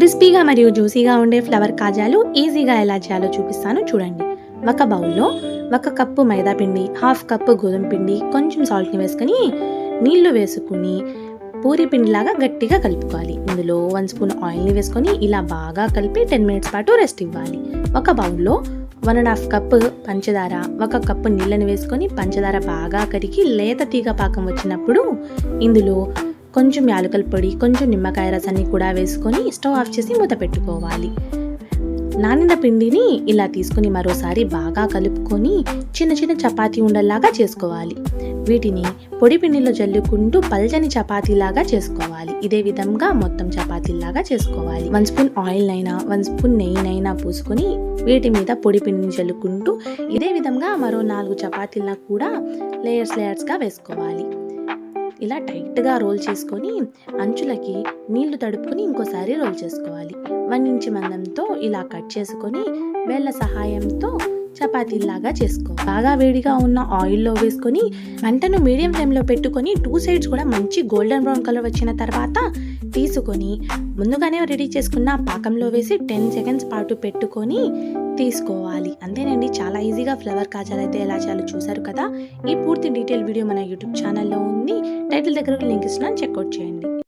క్రిస్పీగా మరియు జ్యూసీగా ఉండే ఫ్లవర్ కాజాలు ఈజీగా ఎలా చేయాలో చూపిస్తాను. చూడండి. ఒక బౌల్లో ఒక కప్పు మైదా పిండి హాఫ్ కప్పు గోధుమ పిండి కొంచెం సాల్ట్ని వేసుకొని నీళ్ళు వేసుకుని పూరి పిండిలాగా గట్టిగా కలుపుకోవాలి. ఇందులో వన్ స్పూన్ ఆయిల్ని వేసుకొని ఇలా బాగా కలిపి టెన్ మినిట్స్ పాటు రెస్ట్ ఇవ్వాలి. ఒక బౌల్లో వన్ అండ్ హాఫ్ కప్పు పంచదార ఒక కప్పు నీళ్ళని వేసుకొని పంచదార బాగా కరిగి లేత తీగ పాకం వచ్చినప్పుడు ఇందులో కొంచెం యాలకల పొడి కొంచెం నిమ్మకాయ రసాన్ని కూడా వేసుకొని స్టవ్ ఆఫ్ చేసి మూత పెట్టుకోవాలి. నానిన పిండిని ఇలా తీసుకొని మరోసారి బాగా కలుపుకొని చిన్న చిన్న చపాతీ ఉండల్లాగా చేసుకోవాలి. వీటిని పొడి పిండిలో జల్లుకుంటూ పల్చని చపాతీలాగా చేసుకోవాలి. ఇదే విధంగా మొత్తం చపాతీలాగా చేసుకోవాలి. వన్ స్పూన్ ఆయిల్ అయినా వన్ స్పూన్ నెయ్యినైనా పూసుకొని వీటి మీద పొడి పిండిని జల్లుకుంటూ ఇదే విధంగా మరో నాలుగు చపాతీలను కూడా లేయర్స్ లేయర్స్గా వేసుకోవాలి. ఇలా టైట్గా రోల్ చేసుకొని అంచులకి నీళ్ళు తడుపుకొని ఇంకోసారి రోల్ చేసుకోవాలి. వన్ ఇంచ్ మందంతో ఇలా కట్ చేసుకొని వేళ్ళ సహాయంతో చపాతీలాగా చేసుకో. బాగా వేడిగా ఉన్న ఆయిల్లో వేసుకొని మంటను మీడియం ఫ్లేమ్లో పెట్టుకొని టూ సైడ్స్ కూడా మంచి గోల్డెన్ బ్రౌన్ కలర్ వచ్చిన తర్వాత తీసుకొని ముందుగానే రెడీ చేసుకున్న పాకంలో వేసి టెన్ సెకండ్స్ పాటు పెట్టుకొని తీసుకోవాలి. అంతేనండి చాలా ఈజీగా ఫ్లవర్ కాజాలు అయితే ఎలా చేయాలో చూసారు కదా? ఈ పూర్తి డీటెయిల్ వీడియో మన యూట్యూబ్ ఛానల్లో ఉంది. టైటిల్ దగ్గర లింక్ ఇస్తున్నాను చెక్అవుట్ చేయండి.